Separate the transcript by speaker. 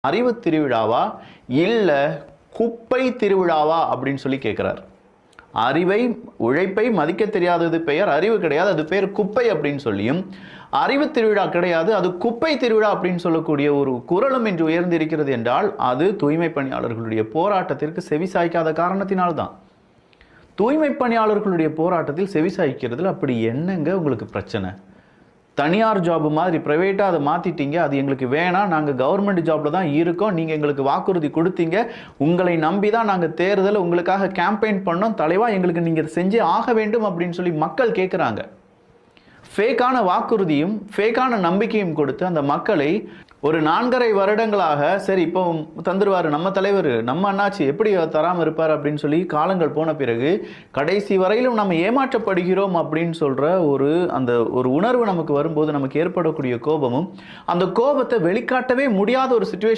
Speaker 1: அறிவு திருவிழாவா? இல்லை குப்பை திருவிழாவா? அப்படின்னு சொல்லி கேட்குறார் அறிவை உழைப்பை மதிக்க தெரியாதது பெயர் அறிவு கிடையாது அது பேர் குப்பை அப்படின்னு சொல்லியும் அறிவு திருவிழா கிடையாது அது குப்பை திருவிழா அப்படின்னு சொல்லக்கூடிய ஒரு குரலும் இன்று உயர்ந்திருக்கிறது என்றால் அது தூய்மை பணியாளர்களுடைய போராட்டத்திற்கு செவிசாய்க்காத காரணத்தினால்தான். தூய்மை பணியாளர்களுடைய போராட்டத்தில் செவிசாய்க்கிறதுல அப்படி என்னங்க உங்களுக்கு பிரச்சனை? தனியார் ஜாப் மாதிரி ப்ரைவேட்டாக அதை மாற்றிட்டீங்க அது எங்களுக்கு வேணாம் நாங்கள் கவர்மெண்ட் ஜாப்பில் தான் இருக்கோம் நீங்கள் எங்களுக்கு வாக்குறுதி கொடுத்தீங்க உங்களை நம்பி தான் நாங்கள் தேர்தல் உங்களுக்காக கேம்பெயின் பண்ணோம் தலைவா எங்களுக்கு நீங்கள் செஞ்சே ஆக வேண்டும் அப்படின்னு சொல்லி மக்கள் கேட்குறாங்க ஃபேக்கான வாக்குறுதியும் ஃபேக்கான நம்பிக்கையும் கொடுத்து அந்த மக்களை ஒரு நான்கரை வருடங்களாக சரி இப்போ தந்துருவார் நம்ம தலைவர் நம்ம அண்ணாச்சி எப்படி தராமல் இருப்பார் அப்படின்னு சொல்லி காலங்கள் போன பிறகு கடைசி வரையிலும் நம்ம ஏமாற்றப்படுகிறோம் அப்படின்னு சொல்கிற ஒரு அந்த ஒரு உணர்வு நமக்கு வரும்போது நமக்கு ஏற்படக்கூடிய கோபமும் அந்த கோபத்தை வெளிக்காட்டவே முடியாத ஒரு சுச்சுவேஷன்